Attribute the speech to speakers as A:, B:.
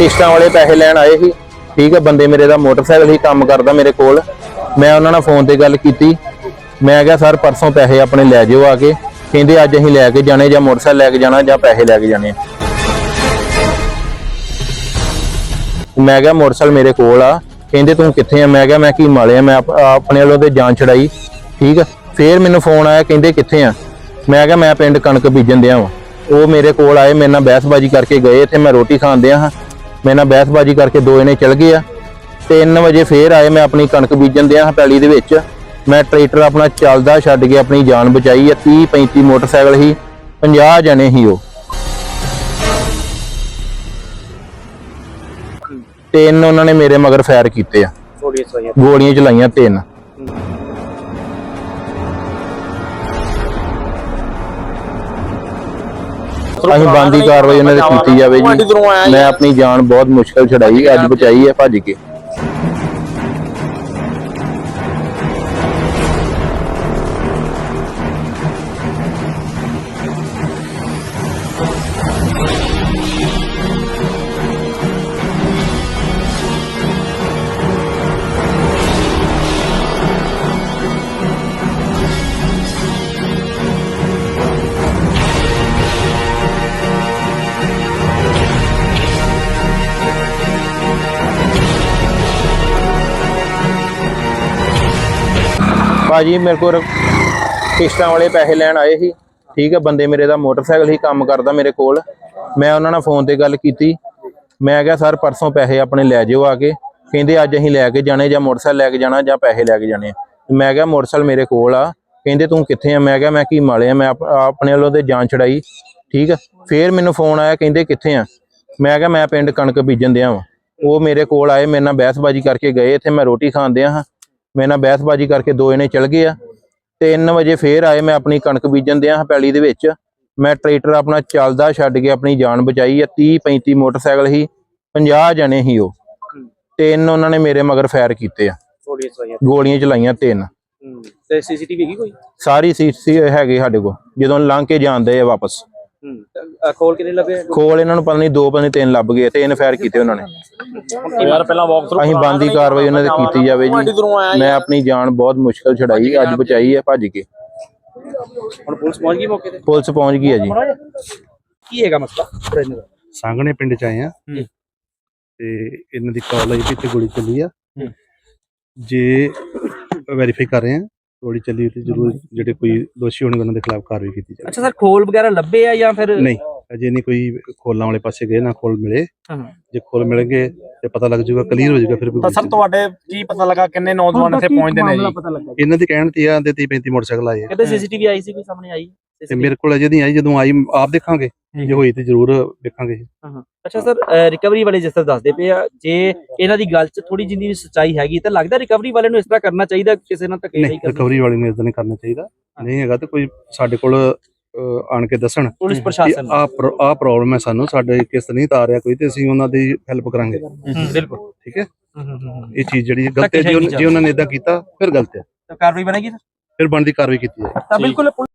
A: ਕਿਸ਼ਤਾਂ ਵਾਲੇ ਪੈਸੇ ਲੈਣ ਆਏ ਸੀ। ਠੀਕ ਹੈ ਬੰਦੇ ਮੇਰੇ ਦਾ ਮੋਟਰਸਾਈਕਲ ਹੀ ਕੰਮ ਕਰਦਾ ਮੇਰੇ ਕੋਲ। ਮੈਂ ਉਹਨਾਂ ਨਾਲ ਫੋਨ ਤੇ ਗੱਲ ਕੀਤੀ। ਮੈਂ ਕਿਹਾ, ਸਰ, ਪਰਸੋਂ ਪੈਸੇ ਆਪਣੇ ਲੈ ਜਿਓ ਆ ਕੇ। ਕਹਿੰਦੇ, ਅੱਜ ਅਸੀਂ ਲੈ ਕੇ ਜਾਣੇ ਜਾਂ ਮੋਟਰਸਾਈਕਲ ਲੈ ਕੇ ਜਾਣਾ ਜਾਂ ਪੈਸੇ ਲੈ ਕੇ ਜਾਣੇ ਆ। ਮੈਂ ਕਿਹਾ, ਮੋਟਰਸਾਈਕਲ ਮੇਰੇ ਕੋਲ ਆ। ਕਹਿੰਦੇ, ਤੂੰ ਕਿੱਥੇ ਆ? ਮੈਂ ਕਿਹਾ, ਮੈਂ ਕੀ ਮਾਲਿਆ, ਮੈਂ ਆਪਣੇ ਵੱਲੋਂ ਤੇ ਜਾਨ ਛੜਾਈ ਠੀਕ ਆ, ਫੇਰ ਮੈਨੂੰ ਫੋਨ ਆਇਆ, ਕਹਿੰਦੇ, ਕਿੱਥੇ ਆ? ਮੈਂ ਕਿਹਾ, ਮੈਂ ਪਿੰਡ ਕਣਕ ਬੀਜਣ ਦਿਆਂ ਵਾਂ। ਉਹ ਮੇਰੇ ਕੋਲ ਆਏ, ਮੇਰੇ ਨਾਲ ਬਹਿਸਬਾਜ਼ੀ ਕਰਕੇ ਗਏ, ਇੱਥੇ ਮੈਂ ਰੋਟੀ ਖਾਣ ਦਿਆਂ ਹਾਂ। ਮੇਰੇ ਨਾਲ ਬਹਿਸਬਾਜ਼ੀ ਕਰਕੇ ਦੋ ਜਣੇ ਚਲ ਗਏ ਆ। 3 ਵਜੇ ਫੇਰ ਆਏ ਮੈਂ ਆਪਣੀ ਕਣਕ ਬੀਜਣ ਦਿਆਂ ਪੈਲੀ ਦੇ ਵਿੱਚ। ਮੈਂ ਟਰੈਕਟਰ ਆਪਣਾ ਚੱਲਦਾ ਛੱਡ ਕੇ ਆਪਣੀ ਜਾਨ ਬਚਾਈ ਆ 30 35 ਮੋਟਰਸਾਈਕਲ ਹੀ 50 ਜਣੇ ਹੀ ਉਹ। ਤਿੰਨ ਉਹਨਾਂ ਨੇ ਮੇਰੇ ਮਗਰ ਫਾਇਰ ਕੀਤੇ ਆ। ਗੋਲੀਆਂ ਚਲਾਈਆਂ ਤਿੰਨ। ਅਸੀਂ ਬੰਦੀ ਕਾਰਵਾਈ ਉਹਨਾਂ ਦੇ ਕੀਤੀ ਜਾਵੇ ਜੀ ਮੈਂ ਆਪਣੀ ਜਾਨ ਬਹੁਤ ਮੁਸ਼ਕਲ ਛਡਾਈ ਅੱਜ ਬਚਾਈ ਹੈ ਭੱਜ ਕੇ। ਭਾਜੀ ਮੇਰੇ ਕੋਲ ਕਿਸ਼ਤਾਂ ਵਾਲੇ ਪੈਸੇ ਲੈਣ ਆਏ ਸੀ। ਠੀਕ ਹੈ ਬੰਦੇ ਮੇਰੇ ਦਾ ਮੋਟਰਸਾਈਕਲ ਹੀ ਕੰਮ ਕਰਦਾ ਮੇਰੇ ਕੋਲ। ਮੈਂ ਉਹਨਾਂ ਨਾਲ ਫੋਨ ਤੇ ਗੱਲ ਕੀਤੀ। ਮੈਂ ਕਿਹਾ, ਸਰ, ਪਰਸੋਂ ਪੈਸੇ ਆਪਣੇ ਲੈ ਜਿਓ ਆ ਕੇ। ਕਹਿੰਦੇ, ਅੱਜ ਅਸੀਂ ਲੈ ਕੇ ਜਾਣੇ ਜਾਂ ਮੋਟਰਸਾਈਕਲ ਲੈ ਕੇ ਜਾਣਾ ਜਾਂ ਪੈਸੇ ਲੈ ਕੇ ਜਾਣੇ ਆ। ਮੈਂ ਕਿਹਾ, ਮੋਟਰਸਾਈਕਲ ਮੇਰੇ ਕੋਲ ਆ। ਕਹਿੰਦੇ, ਤੂੰ ਕਿੱਥੇ ਆ? ਮੈਂ ਕਿਹਾ, ਮੈਂ ਕੀ ਮਾਲਿਆ, ਮੈਂ ਆਪਣੇ ਵੱਲੋਂ ਤੇ ਜਾਨ ਛੜਾਈ ਠੀਕ ਆ, ਫੇਰ ਮੈਨੂੰ ਫੋਨ ਆਇਆ, ਕਹਿੰਦੇ, ਕਿੱਥੇ ਆ? ਮੈਂ ਕਿਹਾ, ਮੈਂ ਪਿੰਡ ਕਣਕ ਬੀਜਣ ਦਿਆਂ ਵਾਂ। ਉਹ ਮੇਰੇ ਕੋਲ ਆਏ, ਮੇਰੇ ਨਾਲ ਬਹਿਸਬਾਜ਼ੀ ਕਰਕੇ ਗਏ। ਇੱਥੇ ਮੈਂ ਰੋਟੀ ਖਾਣ ਦਿਆਂ ਹਾਂ। ਮੇਰੇ ਨਾਲ ਬਹਿਸਬਾਜ਼ੀ ਕਰਕੇ ਦੋ ਜਣੇ ਚਲ ਗਏ ਆ। 3 ਵਜੇ ਫੇਰ ਆਏ ਮੈਂ ਆਪਣੀ ਕਣਕ ਬੀਜਣ ਦਿਆਂ ਪੈਲੀ ਦੇ ਵਿੱਚ। ਮੈਂ ਟਰੈਕਟਰ ਆਪਣਾ ਚੱਲਦਾ ਛੱਡ ਕੇ ਆਪਣੀ ਜਾਨ ਬਚਾਈ ਆ। 30 35 ਮੋਟਰਸਾਈਕਲ ਹੀ 50 ਜਣੇ ਹੀ ਉਹ। ਤਿੰਨ ਉਹਨਾਂ ਨੇ ਮੇਰੇ ਮਗਰ ਫਾਇਰ ਕੀਤੇ ਆ। ਗੋਲੀਆਂ ਚਲਾਈਆਂ। ਤਿੰਨ।
B: ਤੇ ਸੀਸੀਟੀਵੀ ਹੈਗੀ ਕੋਈ?
A: ਸਾਰੀ ਸੀਟ ਸੀ ਹੈਗੇ ਸਾਡੇ ਕੋਲ ਜਦੋਂ ਲੰਘ ਕੇ ਜਾਂਦੇ ਆ ਵਾਪਸ।
B: ਕੋਲ ਕਿੰਨੇ ਲੱਗੇ
A: ਕੋਲ ਇਹਨਾਂ ਨੂੰ ਪਤਾ ਨਹੀਂ ਦੋ ਪਤਾ ਨਹੀਂ ਤਿੰਨ ਲੱਭ ਗਏ ਤਿੰਨ ਫਾਇਰ ਕੀਤੇ ਉਹਨਾਂ ਨੇ।
B: ਯਾਰ ਪਹਿਲਾਂ ਵਾਕ ਥਰੂ
A: ਅਸੀਂ ਬੰਦੀ ਕਾਰਵਾਈ ਉਹਨਾਂ ਦੇ ਕੀਤੀ ਜਾਵੇ ਜੀ। ਮੈਂ ਆਪਣੀ ਜਾਨ ਬਹੁਤ ਮੁਸ਼ਕਲ ਛਡਾਈ ਅੱਜ ਬਚਾਈ ਹੈ ਭੱਜ ਕੇ।
B: ਹੁਣ ਪੁਲਿਸ ਪਹੁੰਚ ਗਈ ਮੌਕੇ ਤੇ?
A: ਪੁਲਿਸ ਪਹੁੰਚ ਗਈ ਹੈ ਜੀ।
B: ਕੀ ਹੈਗਾ ਮਸਲਾ?
C: ਸਾਂਗਣੇ ਪਿੰਡ ਚ ਆਏ ਆ। ਤੇ ਇਹਨਾਂ ਦੀ ਕਾਲ ਆਈ ਵੀ ਇੱਥੇ ਗੋਲੀ ਚੱਲੀ ਆ। ਜੇ ਵੈਰੀਫਾਈ ਕਰ ਰਹੇ ਆ ਗੋਲੀ ਚੱਲੀ ਤੇ ਜ਼ਰੂਰ ਜਿਹੜੇ ਕੋਈ ਦੋਸ਼ੀ ਹੋਣਗੇ ਉਹਨਾਂ ਦੇ ਖਿਲਾਫ ਕਾਰਵਾਈ ਕੀਤੀ ਜਾਵੇ।
B: ਅੱਛਾ ਸਰ ਖੋਲ ਵਗੈਰਾ ਲੱਭੇ ਆ ਜਾਂ ਫਿਰ
C: ਨਹੀਂ ਅਜੇ ਨਹੀਂ ਕੋਈ ਖੋਲਾਂ ਵਾਲੇ ਪਾਸੇ ਗਏ ਨਾ ਖੋਲ ਮਿਲੇ।
B: ਹਾਂ।
C: ਜੇ ਖੋਲ ਮਿਲਣਗੇ ਤੇ ਪਤਾ ਲੱਗ ਜਾਊਗਾ ਕਲੀਅਰ ਹੋ ਜਾਊਗਾ ਫਿਰ
D: ਤਾਂ ਸਰ ਤੁਹਾਡੇ ਕੀ ਪਤਾ ਲੱਗਾ ਕਿੰਨੇ ਨੌਜਵਾਨ ਇੱਥੇ ਪਹੁੰਚਦੇ ਨੇ ਜੀ?
C: ਇਹਨਾਂ ਦੇ ਕਹਿਣ ਤੇ ਆ ਦੇ 30 35 ਮੋਟਰਸਾਈਕਲ ਆਏ ਆ।
B: ਕਹਿੰਦੇ ਸੀਸੀਟੀਵੀ ਆਈ ਸੀ ਕੋਈ ਸਾਹਮਣੇ ਆਈ?
C: ਤੇ ਮੇਰੇ ਕੋਲ ਅਜੇ ਨਹੀਂ ਆਈ ਜਦੋਂ ਆਈ ਆਪ ਦੇਖਾਂਗੇ। ਜੇ ਹੋਈ ਤੇ ਜ਼ਰੂਰ ਵੇਖਾਂਗੇ
B: ਅੱਛਾ ਸਰ ਰਿਕਵਰੀ ਵਾਲੇ ਜਿਸ ਤਰ੍ਹਾਂ ਦੱਸਦੇ ਪਏ ਆ ਜੇ ਇਹਨਾਂ ਦੀ ਗੱਲ 'ਚ ਥੋੜੀ ਜਿੰਨੀ ਸੱਚਾਈ ਹੈਗੀ ਤਾਂ ਲੱਗਦਾ ਰਿਕਵਰੀ ਵਾਲੇ ਨੂੰ ਇਸ ਤਰ੍ਹਾਂ ਕਰਨਾ ਚਾਹੀਦਾ ਕਿਸੇ ਨਾਲ ਧੱਕੇ ਨਹੀਂ
C: ਰਿਕਵਰੀ ਵਾਲੇ ਨੂੰ ਇਦਾਂ ਨਹੀਂ ਕਰਨਾ ਚਾਹੀਦਾ। ਨਹੀਂ ਹੈਗਾ ਤੇ ਕੋਈ ਸਾਡੇ ਕੋਲ ਆਣ ਕੇ ਦੱਸਣ
B: ਪੁਲਿਸ ਪ੍ਰਸ਼ਾਸਨ
C: ਆ ਆ ਪ੍ਰੋਬਲਮ ਹੈ ਸਾਨੂੰ ਸਾਡੇ ਕਿਸ ਨਹੀਂ ਤਾਂ ਆ ਰਿਹਾ ਕੋਈ ਤੇ ਅਸੀਂ ਉਹਨਾਂ ਦੀ ਹੈਲਪ ਕਰਾਂਗੇ।
B: ਬਿਲਕੁਲ।
C: ਠੀਕ ਹੈ?
B: ਹੂੰ, ਹੂੰ, ਹੂੰ, ਹੂੰ।
C: ਇਹ ਚੀਜ਼ ਜਿਹੜੀ ਗਲਤ ਹੈ ਜੇ ਉਹਨਾਂ- ਜੇ ਉਹਨਾਂ ਨੇ ਇਦਾਂ ਕੀਤਾ ਫਿਰ ਗਲਤ ਹੈ।
B: ਤਾਂ ਕਾਰਵਾਈ ਬਣੇਗੀ?
C: ਫਿਰ ਬਣਦੀ ਕਾਰਵਾਈ ਕੀਤੀ ਜਾਏ।
B: ਤਾਂ ਬਿਲਕੁਲ